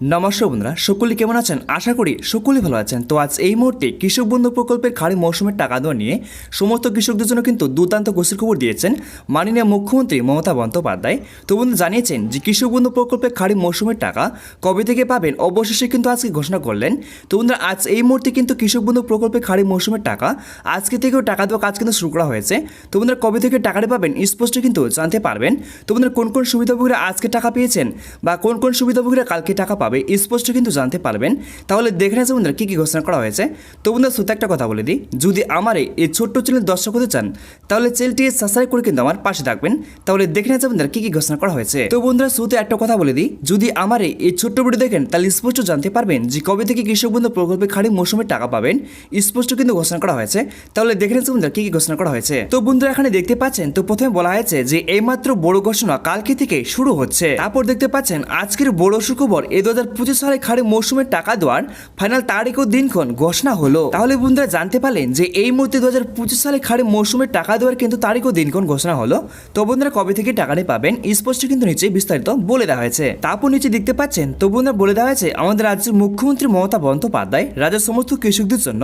নমস্কার বন্ধুরা, সকলে কেমন আছেন? আশা করি সকলেই ভালো আছেন। তো আজ এই মুহূর্তে কৃষক বন্ধু প্রকল্পের খাড়ি মৌসুমের টাকা দেওয়া নিয়ে সমস্ত কৃষকদের জন্য কিন্তু দুর্দান্ত খুশির খবর দিয়েছেন মাননীয় মুখ্যমন্ত্রী মমতা বন্দ্যোপাধ্যায়। তো বন্ধু জানিয়েছেন যে কৃষক বন্ধু প্রকল্পের খাড়ি মৌসুমের টাকা কবে থেকে পাবেন? অবশেষে কিন্তু আজকে ঘোষণা করলেন। তো বন্ধুরা, আজ এই মুহূর্তে কিন্তু কৃষক বন্ধু প্রকল্পের খাড়ি মৌসুমের টাকা আজকে থেকেও টাকা দেওয়া কাজ কিন্তু শুরু করা হয়েছে। তো বন্ধুরা, কবে থেকে টাকাটা পাবেন স্পষ্ট কিন্তু জানতে পারবেন। তো বন্ধুরা, কোন কোন সুবিধাভোগীরা আজকে টাকা পেয়েছেন বা কোন কোন সুবিধাভোগীরা কালকে টাকা পাবে স্পষ্ট কিন্তু জানতে পারবেন। তাহলে দেখে নেছে বন্ধুরা কী কী ঘোষণা করা হয়েছে। তো বন্ধুরা শুধু একটা কথা বলে দিই। যদি আমার এই- ছোট্ট চ্যানেল দর্শক হতে চান, তাহলে চ্যানেলটি সাবস্ক্রাইব করে কিন্তু আমার পাশে থাকবেন। তাহলে দেখে নেছে বন্ধুরা কী কী ঘোষণা করা হয়েছে। তো বন্ধুরা শুধু একটা কথা বলে দিই। যদি আমার এই- ছোট্ট ভিডিও দেখেন, তাহলে স্পষ্ট জানতে পারবেন যে কবে থেকে কৃষক বন্ধু প্রকল্পে খাড়ি মৌসুমে টাকা পাবেন। স্পষ্ট কিন্তু ঘোষণা করা হয়েছে। তাহলে দেখে নেছে বন্ধুরা কী কী ঘোষণা করা হয়েছে। তো বন্ধুরা, এখানে দেখতে পাচ্ছেন, তো প্রথমে বলা হয়েছে যে, এইমাত্র বড় ঘোষণা কালকে থেকে শুরু হচ্ছে। তারপর দেখতে পাচ্ছেন, আজকের বড় সুখবর এই দু হাজার পঁচিশ সালে খাড়ি মৌসুমের টাকা দেওয়ার ফাইনাল তারিখ ও দিনক্ষণ ঘোষণা হলো। তাহলে বন্ধুরা জানতে পারলেন যে এই মুহূর্তে দু হাজার পঁচিশ সালে খাড়ি মৌসুমের টাকা দেওয়ার কিন্তু তারিখ ও দিনক্ষণ ঘোষণা হলো। তো বন্ধুরা কবে থেকে টাকাটি পাবেন স্পষ্ট কিন্তু নিচে বিস্তারিত বলে দেওয়া হয়েছে। তারপর নিচে দেখতে পাচ্ছেন, তো বন্ধুরা বলে দেওয়া হয়েছে, আমাদের রাজ্যের মুখ্যমন্ত্রী মমতা বন্দ্যোপাধ্যায় রাজ্যের সমস্ত কৃষকদের জন্য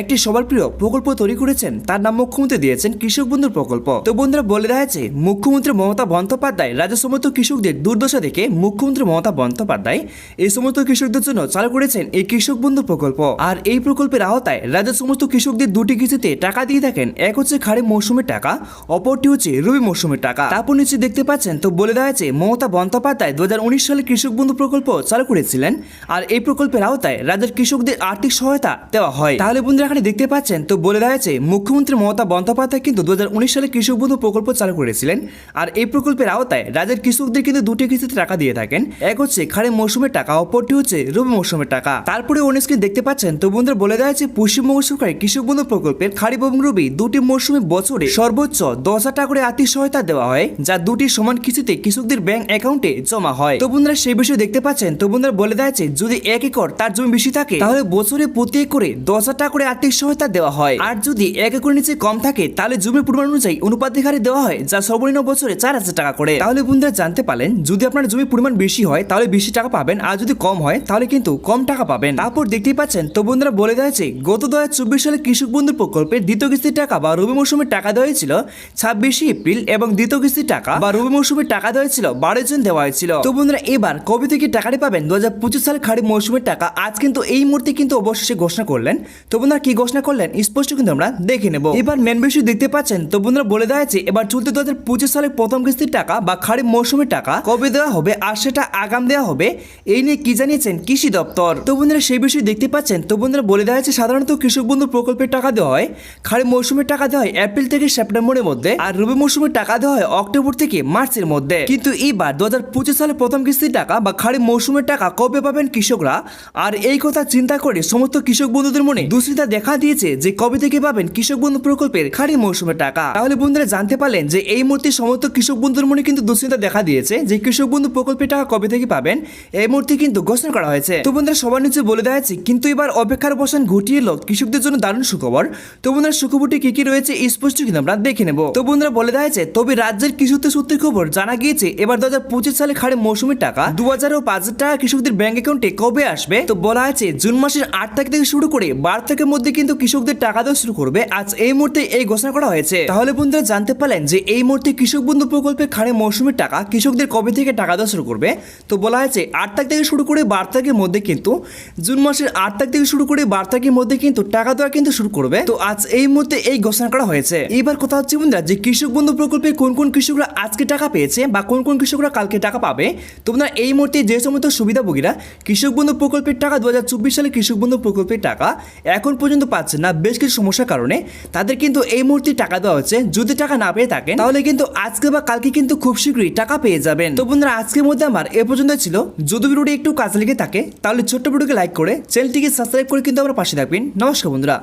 একটি সবার প্রিয় প্রকল্প তৈরি করেছেন। তার নাম মুখ্যমন্ত্রী দিয়েছেন কৃষক বন্ধুর প্রকল্প। তো বন্ধুরা বলে দেওয়া হয়েছে, মুখ্যমন্ত্রী মমতা বন্দ্যোপাধ্যায় রাজ্যের সমস্ত কৃষকদের দুর্দশা দেখে মুখ্যমন্ত্রী মমতা বন্দ্যোপাধ্যায় এই সমস্ত কৃষকদের জন্য চালু করেছেন এই কৃষক বন্ধু প্রকল্প। আর এই প্রকল্পের আওতায় রাজ্যের সমস্ত কৃষকদের দুটি কিস্তিতে টাকা দিয়ে থাকেন। এক হচ্ছে খারিফ মৌসুমের টাকা, অপরটি হচ্ছে রবি মৌসুমের টাকা। তারপর নিচে দেখতে পাচ্ছেন, তো বলে দেওয়া হয়েছে, মমতা বন্দ্যোপাধ্যায় দু হাজার উনিশ সালে কৃষক বন্ধু প্রকল্প চালু করেছিলেন। আর এই প্রকল্পের আওতায় রাজ্যের কৃষকদের আর্থিক সহায়তা দেওয়া হয়। তাহলে বন্ধুরা এখানে দেখতে পাচ্ছেন, তো বলে দেওয়া হয়েছে, মুখ্যমন্ত্রী মমতা বন্দ্যোপাধ্যায় কিন্তু দুহাজার উনিশ সালে কৃষক বন্ধু প্রকল্প চালু করেছিলেন। আর এই প্রকল্পের আওতায় রাজ্যের কৃষকদের কিন্তু দুটি কিস্তিতে টাকা দিয়ে থাকেন। এক হচ্ছে খারিফ মৌসুমের টাকা অপরটি হচ্ছে রবি মৌসুমের টাকা। তারপরে অনেক স্ক্রিন দেখতে পাচ্ছেন, তো বন্ধুরা বলে দেওয়া হয়েছে পশ্চিমবঙ্গ সরকারের কৃষক বন্ধু প্রকল্পের খারিফ এবং রবি দুটি মৌসুমে বছরে সর্বোচ্চ দশ হাজার টাকা করে আর্থিক সহায়তা দেওয়া হয়, যা দুটি সমান কিস্তিতে কৃষকদের ব্যাংক অ্যাকাউন্টে জমা হয়। তো বন্ধুরা সেই বিষয়ে দেখতে পাচ্ছেন, তো বন্ধুরা বলে দেওয়া হয়েছে, যদি এক একর তার জমি বেশি থাকে, তাহলে বছরে প্রতি একরে দশ হাজার টাকা করে আর্থিক সহায়তা দেওয়া হয়। আর যদি এক একর নিচে কম থাকে, তাহলে জমির পরিমাণ অনুযায়ী অনুপাতিক হারে দেওয়া হয়, যা সর্বনিম্ন বছরে চার হাজার টাকা করে। তাহলে বন্ধুরা জানতে পারলেন, যদি আপনার জমির পরিমাণ বেশি হয়, তাহলে বেশি টাকা পাবেন আর যদি কম হয়, তাহলে কিন্তু কম টাকা পাবেন। তারপর দেখতেই পাচ্ছেন, তো বন্ধুরা বলে দেওয়া হয়েছে, গত দু চব্বিশ সালে কৃষক বন্ধু প্রকল্পের দ্বিতীয় কিস্তির টাকা বা রবি মৌসুমের টাকা দেওয়া হয়েছিল ছাব্বিশে এপ্রিল এবং দ্বিতীয় কিস্তির টাকা বা রবি মৌসুমের টাকা দেওয়া হয়েছিল বারো জন দেওয়া হয়েছিল। তো বন্ধুরা, এবার কবে থেকে টাকাটি পাবেন? দু হাজার পঁচিশ সালে খারিফ মৌসুমের টাকা আজ কিন্তু এই মুহূর্তে কিন্তু অবশেষে ঘোষণা করলেন। তো বন্ধুরা, কি ঘোষণা করলেন? স্পষ্ট কিন্তু আমরা দেখে নেব। এবার মেন বিষয় দেখতে পাচ্ছেন, তো বন্ধুরা বলে দেওয়া হয়েছে, এবার চলতি দু হাজার পঁচিশ সালের প্রথম কিস্তির টাকা বা খারিফ মৌসুমের টাকা কবে দেওয়া হবে আর সেটা আগাম দেওয়া হবে, এই নিয়ে কি জানিয়েছেন কৃষি দপ্তর? তো বন্ধুরা, সেই বিষয়ে দেখতে পাচ্ছেন, তো বন্ধুরা বলে দেওয়া হয়েছে, সাধারণত কৃষক বন্ধু প্রকল্পের টাকা দেওয়া হয়, খারিফ মৌসুমের টাকা দেওয়া হয় এপ্রিল থেকে সেপ্টেম্বরের মধ্যে, আর রবি মৌসুমের টাকা দেওয়া হয় অক্টোবর থেকে মার্চের মধ্যে। কিন্তু এইবার দু হাজার পঁচিশ সালে প্রথম কিস্তির টাকা বা খারিফ মৌসুমের টাকা কবে পাবেন কৃষকরা? আর এই কথা চিন্তা করে সমস্ত কৃষক বন্ধুদের মনে দুশ্চিন্তা দেখা দিয়েছে যে কবে থেকে পাবেন কৃষক বন্ধু প্রকল্পের খারিফ মৌসুমের টাকা। তাহলে বন্ধুরা জানতে পারলেন যে এই মুহূর্তে সমস্ত কৃষক বন্ধুর মনে কিন্তু দুশ্চিন্তা দেখা দিয়েছে যে কৃষক বন্ধু প্রকল্পের টাকা কবে থেকে পাবেন? এই মুহূর্তে কিন্তু ঘোষণা করা হয়েছে। তো বন্ধুরা, সবার নিচে বলে দেওয়া হয়েছে, কিন্তু এবার অপেক্ষার অবসান ঘটিয়ে এলো কৃষকদের জন্য দারুণ সুখবর। তো বন্ধুরা, সুখবরটি কি কি রয়েছে স্পষ্ট কিন্তু আমরা দেখে নেব। তো বন্ধুরা, বলে দেওয়া হয়েছে, তবে রাজ্যের কৃষকদের সত্যি খবর জানা গিয়েছে, এবার দু হাজার পঁচিশ সালে খাড়ে মৌসুমী টাকা, দু হাজার ও পাঁচ হাজার টাকা কৃষকদের ব্যাংক অ্যাকাউন্টে কবে আসবে? তো বলা আছে জুন মাসের আট তারিখ থেকে শুরু করে বারো তারিখের মধ্যে কিন্তু কৃষকদের টাকা দেওয়া শুরু করবে। আজ এই মুহূর্তে এই ঘোষণা করা হয়েছে। তাহলে বন্ধুরা, জানতে পারলেন যে এই মুহূর্তে কৃষক বন্ধু প্রকল্পের খাড়ে মৌসুমীর টাকা কৃষকদের কবে থেকে টাকা দেওয়া শুরু করবে? তো বলা হয়েছে, আট তারিখ থেকে শুরু করে বারো তারিখের মধ্যে কিন্তু জুন মাসের আট তারিখ থেকে শুরু করে বারো তারিখের মধ্যে কিন্তু টাকা দেওয়া কিন্তু শুরু করবে। তো আজ এই মুহূর্তে এই ঘোষণা করা হয়েছে। এবার কথা হচ্ছে বন্ধুরা যে কৃষক বন্ধু প্রকল্পে কোন কোন কৃষকরা আজকে টাকা পেয়েছে বা কোন কোন কৃষকরা কালকে টাকা পাবে। তো বন্ধুরা এই মুহূর্তে যে সমস্ত সুবিধাভোগীরা কৃষক বন্ধু প্রকল্পের টাকা দু হাজার চব্বিশ সালে কৃষক বন্ধু প্রকল্পের টাকা এখন পর্যন্ত পাচ্ছে না, বেশ কিছু সমস্যার কারণে তাদের কিন্তু এই মুহূর্তে টাকা দেওয়া হচ্ছে। যদি টাকা না পেয়ে থাকেন, তাহলে কিন্তু আজকে বা কালকে কিন্তু খুব শীঘ্রই টাকা পেয়ে যাবেন। তো বন্ধুরা আজকের মধ্যে আমার এ পর্যন্ত ছিল। যদি ভিডিওটি একটু কাজে লেগে থাকে, তাহলে ছোট্ট ভিডিওকে লাইক করে চ্যানেলটিকে সাবস্ক্রাইব করে কিন্তু আমার পাশে থাকবেন। নমস্কার বন্ধুরা।